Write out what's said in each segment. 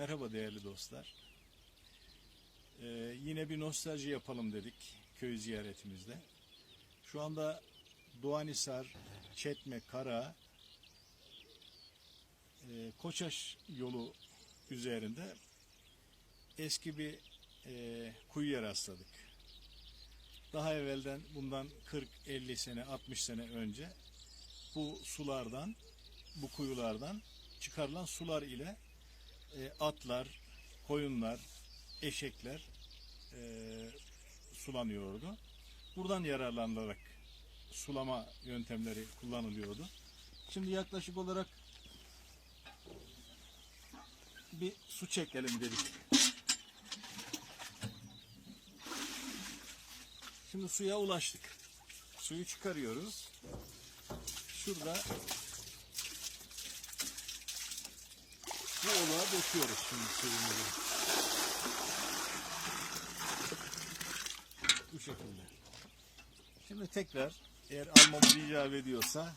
Merhaba değerli dostlar. Ee, yine bir nostalji yapalım dedik köy ziyaretimizde. Şu anda Doğanisar, Çetme, Kara, e, Koçaş yolu üzerinde eski bir e, kuyuya rastladık. Daha evvelden bundan 40-50 sene, 60 sene önce bu sulardan, bu kuyulardan çıkarılan sular ile e, atlar, koyunlar, eşekler e, sulanıyordu. Buradan yararlanarak sulama yöntemleri kullanılıyordu. Şimdi yaklaşık olarak bir su çekelim dedik. Şimdi suya ulaştık. Suyu çıkarıyoruz. Şurada bu olağa döküyoruz şimdi suyumuzu. Bu şekilde. Şimdi tekrar eğer almamız icap ediyorsa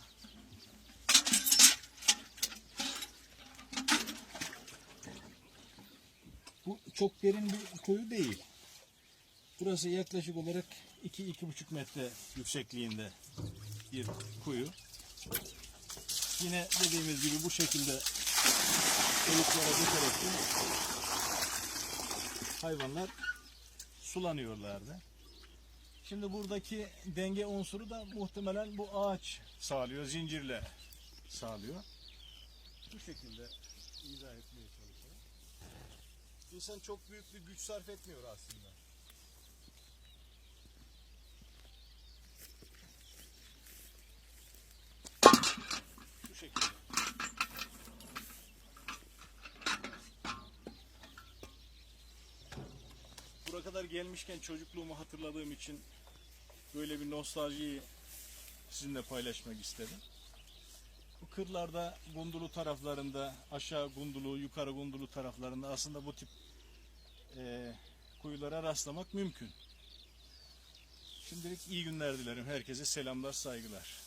bu çok derin bir kuyu değil. Burası yaklaşık olarak 2-2,5 metre yüksekliğinde bir kuyu. Yine dediğimiz gibi bu şekilde çocuklara dökerek hayvanlar sulanıyorlardı. Şimdi buradaki denge unsuru da muhtemelen bu ağaç sağlıyor, zincirle sağlıyor. Bu şekilde izah etmeye çalışıyorum. İnsan çok büyük bir güç sarf etmiyor aslında. Bu şekilde. Buraya kadar gelmişken çocukluğumu hatırladığım için böyle bir nostaljiyi sizinle paylaşmak istedim. Bu kırlarda Gundulu taraflarında, aşağı Gundulu, yukarı Gundulu taraflarında aslında bu tip e, kuyulara rastlamak mümkün. Şimdilik iyi günler dilerim. Herkese selamlar, saygılar.